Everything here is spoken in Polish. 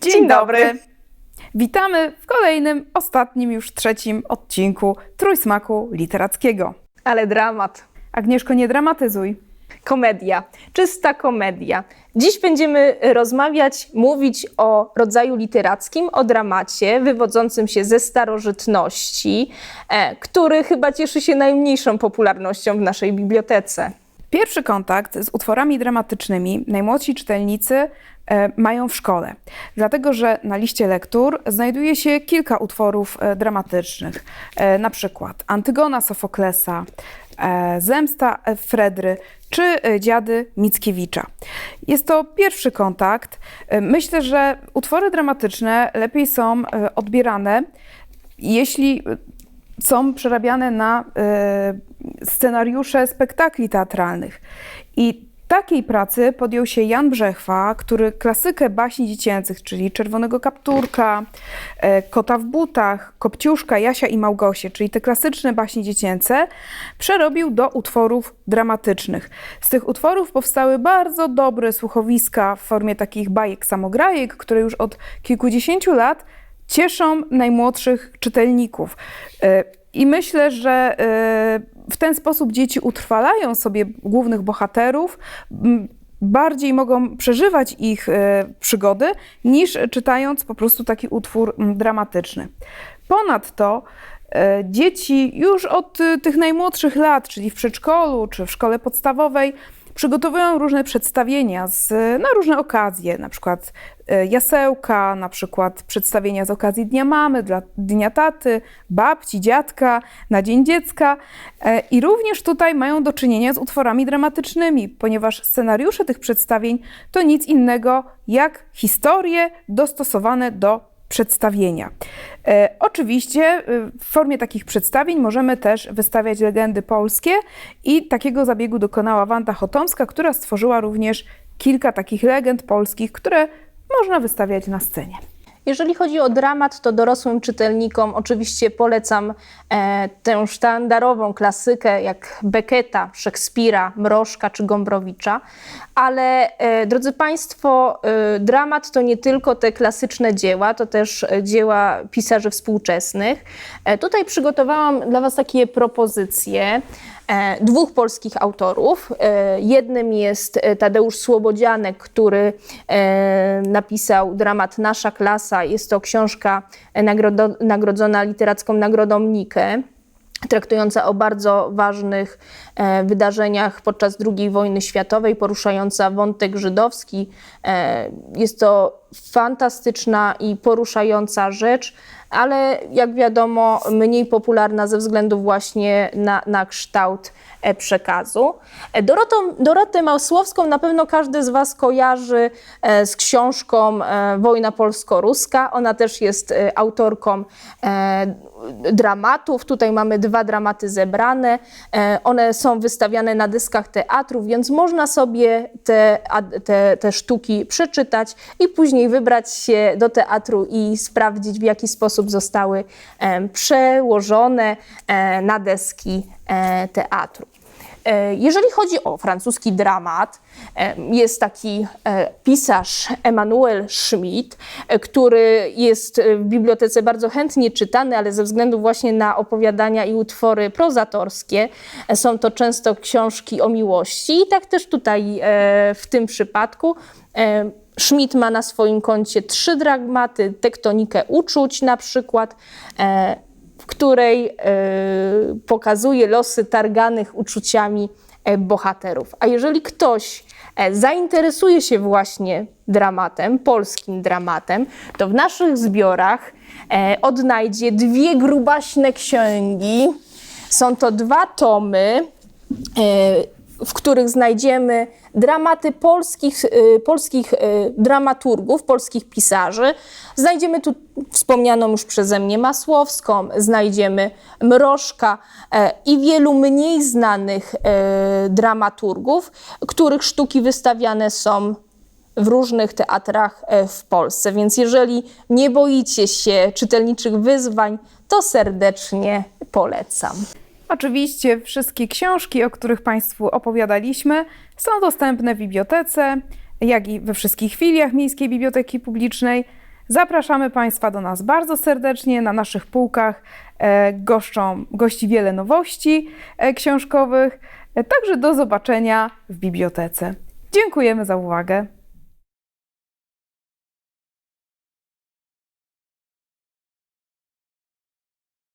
Dzień dobry. Witamy w kolejnym, ostatnim już trzecim odcinku Trójsmaku Literackiego. Ale dramat. Agnieszko, nie dramatyzuj. Komedia. Czysta komedia. Dziś będziemy rozmawiać, mówić o rodzaju literackim, o dramacie wywodzącym się ze starożytności, e, który chyba cieszy się najmniejszą popularnością w naszej bibliotece. Pierwszy kontakt z utworami dramatycznymi najmłodsi czytelnicy e, mają w szkole, dlatego że na liście lektur znajduje się kilka utworów e, dramatycznych, e, na przykład Antygona Sofoklesa, Zemsta Fredry czy Dziady Mickiewicza. Jest to pierwszy kontakt. Myślę, że utwory dramatyczne lepiej są odbierane, jeśli są przerabiane na scenariusze spektakli teatralnych. I takiej pracy podjął się Jan Brzechwa, który klasykę baśni dziecięcych, czyli Czerwonego Kapturka, e, Kota w butach, Kopciuszka, Jasia i Małgosie, czyli te klasyczne baśnie dziecięce, przerobił do utworów dramatycznych. Z tych utworów powstały bardzo dobre słuchowiska w formie takich bajek samograjek, które już od kilkudziesięciu lat cieszą najmłodszych czytelników. I myślę, że e, w ten sposób dzieci utrwalają sobie głównych bohaterów, bardziej mogą przeżywać ich e, przygody, niż czytając po prostu taki utwór dramatyczny. Ponadto e, dzieci już od tych najmłodszych lat, czyli w przedszkolu czy w szkole podstawowej, przygotowują różne przedstawienia z, na różne okazje, na przykład e, jasełka, na przykład przedstawienia z okazji Dnia Mamy, dla Dnia Taty, babci, dziadka, na Dzień Dziecka. E, I również tutaj mają do czynienia z utworami dramatycznymi, ponieważ scenariusze tych przedstawień to nic innego jak historie dostosowane do przedstawienia. E, oczywiście e, w formie takich przedstawień możemy też wystawiać legendy polskie i takiego zabiegu dokonała Wanda Chotomska, która stworzyła również kilka takich legend polskich, które można wystawiać na scenie. Jeżeli chodzi o dramat, to dorosłym czytelnikom oczywiście polecam e, tę sztandarową klasykę jak Becketa, Szekspira, Mrożka czy Gombrowicza, ale e, drodzy Państwo, e, dramat to nie tylko te klasyczne dzieła, to też e, dzieła pisarzy współczesnych. E, tutaj przygotowałam dla Was takie propozycje dwóch polskich autorów. E, Jednym jest e, Tadeusz Słobodzianek, który e, napisał dramat Nasza klasa. Jest to książka e, nagrodzona literacką nagrodą Nikę traktująca o bardzo ważnych e, wydarzeniach podczas II wojny światowej, poruszająca wątek żydowski. E, jest to fantastyczna i poruszająca rzecz, ale jak wiadomo, mniej popularna ze względu właśnie na, na kształt e, przekazu. E, Dorotą, Dorotę Masłowską na pewno każdy z Was kojarzy e, z książką Wojna polsko-ruska. Ona też jest autorką dramatów. Tutaj mamy dwa dramaty zebrane. E, One są wystawiane na dyskach teatrów, więc można sobie te, te, te sztuki przeczytać i później wybrać się do teatru i sprawdzić, w jaki sposób zostały em, przełożone e, na deski e, teatru. E, Jeżeli chodzi o francuski dramat, e, jest taki e, pisarz Emmanuel Schmidt, który jest w bibliotece bardzo chętnie czytany, ale ze względu właśnie na opowiadania i utwory prozatorskie są to często książki o miłości i tak też tutaj w tym przypadku. Schmidt ma na swoim koncie trzy dramaty, tektonikę uczuć na przykład, której e, pokazuje losy targanych uczuciami e, bohaterów. A jeżeli ktoś e, zainteresuje się właśnie dramatem, polskim dramatem, to w naszych zbiorach odnajdzie dwie grubaśne księgi. Są to dwa tomy, w których znajdziemy dramaty polskich, y, polskich y, dramaturgów, polskich pisarzy. Znajdziemy tu wspomnianą już przeze mnie Masłowską, znajdziemy Mrożka e, i wielu mniej znanych e, dramaturgów, których sztuki wystawiane są w różnych teatrach e, w Polsce. Więc jeżeli nie boicie się czytelniczych wyzwań, to serdecznie polecam. Oczywiście wszystkie książki, o których Państwu opowiadaliśmy, są dostępne w bibliotece, jak i we wszystkich filiach Miejskiej Biblioteki Publicznej. Zapraszamy Państwa do nas bardzo serdecznie. Na naszych półkach e, goszczą, gości wiele nowości e, książkowych. E, Także do zobaczenia w bibliotece. Dziękujemy za uwagę.